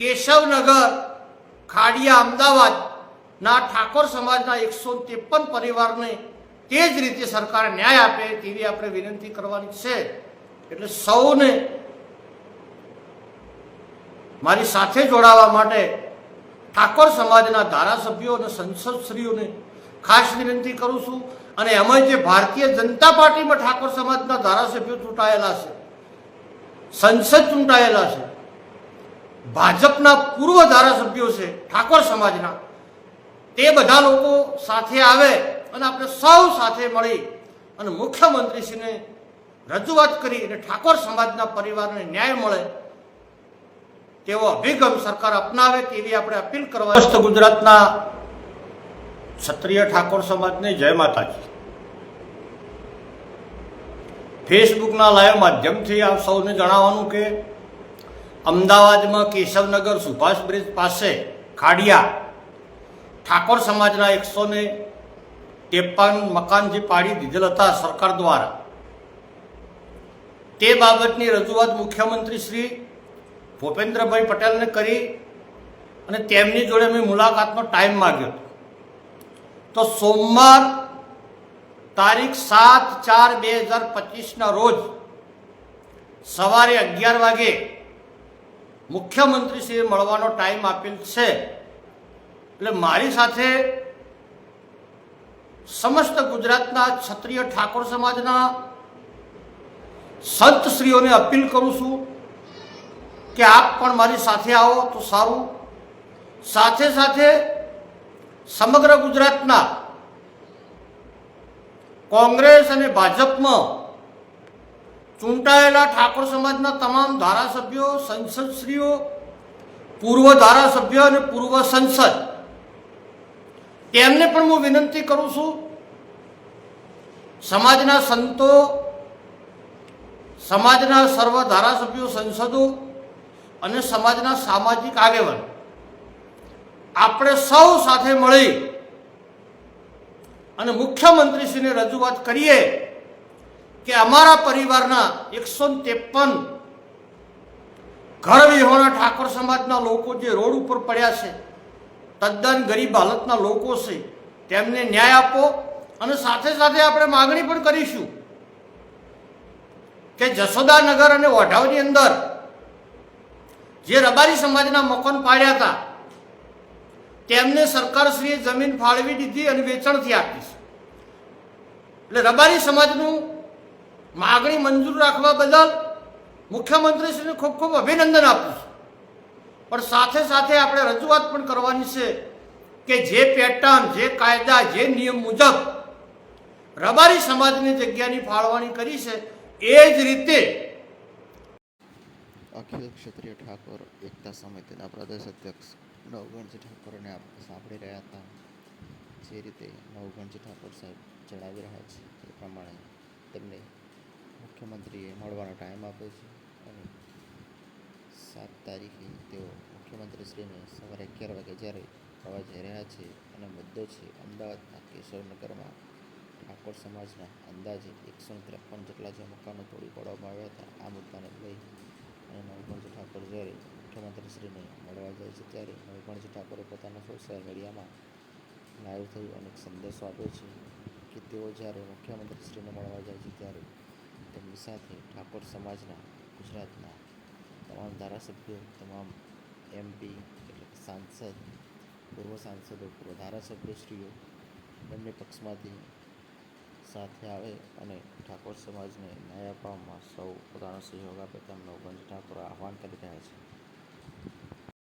કેશવનગર, ખાડિયા અમદાવાદના ઠાકોર સમાજના એકસો ત્રેપન પરિવારને તે જ રીતે સરકાર ન્યાય આપે તેવી આપણે વિનંતી કરવાની છે. એટલે સૌને મારી સાથે જોડાવા માટે ઠાકોર સમાજના ધારાસભ્યો અને સંસદશ્રીઓને ખાસ વિનંતી કરું છું. અને એમાં જે ભારતીય જનતા પાર્ટીમાં ઠાકોર સમાજના ધારાસભ્યો ચૂંટાયેલા છે, સંસદ ચૂંટાયેલા છે ભાજપના પૂર્વ ધારાસભ્યો છે, ઠાકોર સમાજના. તે બધા લોકો સાથે આવે અને આપણે સૌ સાથે મળી અને મુખ્યમંત્રીશ્રીને રજૂઆત કરી અને ઠાકોર સમાજના પરિવારને ન્યાય મળે, તેવો અભિગમ સરકાર અપનાવે તેવી આપણે અપીલ કરવા સ્વસ્થ ગુજરાતના ક્ષત્રિય ઠાકોર સમાજને જય માતાજી. ફેસબુકના લાઈવ માધ્યમથી આપ સૌને જણાવવાનું કે અમદાવાદમાં કેશવનગર સુભાષ બ્રિજ પાસે ખાડિયા. ઠાકોર સમાજના એકસો ને ત્રેપન મકાન જે પાડી દીધેલ હતા સરકાર દ્વારા. તે બાબતની રજૂઆત મુખ્યમંત્રી શ્રી ભૂપેન્દ્રભાઈ પટેલને કરી અને તેમની જોડે મેં મુલાકાતનો ટાઈમ માગ્યો હતો. તો સોમવાર તારીખ સાત ચાર બે હજાર પચીસના રોજ સવારે અગિયાર વાગે મુખ્યમંત્રીશ્રીએ મળવાનો ટાઈમ આપેલ છે. એટલે મારી સાથે સમસ્ત ગુજરાતના ક્ષત્રિય ઠાકોર સમાજના સંતશ્રીઓને અપીલ કરું છું કે આપ પણ મારી સાથે આવો તો સારું. સાથે સાથે સમગ્ર ગુજરાતના કોંગ્રેસ અને ભાજપમાં ચૂંટાયેલા ઠાકોર સમાજના તમામ ધારાસભ્યો, સંસદશ્રીઓ, પૂર્વ ધારાસભ્ય અને પૂર્વ સંસદ, તેમને પણ હું વિનંતી કરું છું, સમાજના સંતો, સમાજના સર્વ ધારાસભ્યો, સંસદો અને સમાજના સામાજિક આગેવાન, આપણે સૌ સાથે મળી અને મુખ્યમંત્રીશ્રીને રજૂઆત કરીએ કે અમારા પરિવારના એકસો ત્રેપન ઘર વિહોણા ઠાકોર સમાજના લોકો જે રોડ ઉપર પડ્યા છે, તદ્દન ગરીબ હાલતના લોકો છે, તેમને ન્યાય આપો અને સાથે સાથે આપણે માગણી પણ કરીશું કે જશોદાનગર અને ઓઢાવની અંદર જે રબારી સમાજના મકાન પાડ્યા હતા, તેમને સરકારશ્રીએ જમીન ફાળવી દીધી અને વેચાણથી આપી એટલે રબારી સમાજનું માગણી મંજૂર રાખવા બદલ મુખ્યમંત્રીશ્રીને ખૂબ ખૂબ અભિનંદન આપું છું. પણ સાથે સાથે આપણે રજૂઆત પણ કરવાની છે કે જે પેટર્ન, જે કાયદા, જે નિયમ મુજબ રબારી સમાજની જગ્યાની ફાળવણી કરી છે, એ જ રીતે અખિલ ક્ષત્રિય ઠાકોર એકતા સમિતિના પ્રદેશ અધ્યક્ષ નવગણજી ઠાકોરને આપણે સાંભળી રહ્યા હતા. જે રીતે નવગણજી ઠાકોર સાહેબ જણાવી રહ્યા છે, એ પ્રમાણે તેમને મુખ્યમંત્રીએ મળવાનો ટાઈમ આપ્યો છે અને સાત તારીખે તેઓ મુખ્યમંત્રીશ્રીને સવારે અગિયાર વાગે જ્યારે મળવા જઈ રહ્યા છે અને મુદ્દો છે અમદાવાદના કેશવનગરમાં ઠાકોર સમાજના અંદાજે એકસો ત્રેપન જેટલા જે મકાનો તોડી પાડવામાં આવ્યા હતા, આ મુદ્દાને લઈ અને નવગણજી ઠાકોર જ્યારે મુખ્યમંત્રીશ્રીને મળવા જાય છે ત્યારે નવગણજી ઠાકોરે પોતાના સોશિયલ મીડિયામાં લાઈવ થઈ અને સંદેશો આપ્યો છે કે તેઓ જ્યારે મુખ્યમંત્રીશ્રીને મળવા જાય છે ત્યારે તેમની સાથે ઠાકોર સમાજના, ગુજરાતના તમામ ધારાસભ્યો, તમામ એમપી એટલે કે સાંસદ, પૂર્વ સાંસદો, પૂર્વ ધારાસભ્યશ્રીઓ બંને પક્ષમાંથી સાથે આવે અને ઠાકોર સમાજને ન્યાય આપવામાં સૌ પોતાનો સહયોગ આપે તેમનો ગંજ ઠાકોર આહવાન કરી રહ્યા છે.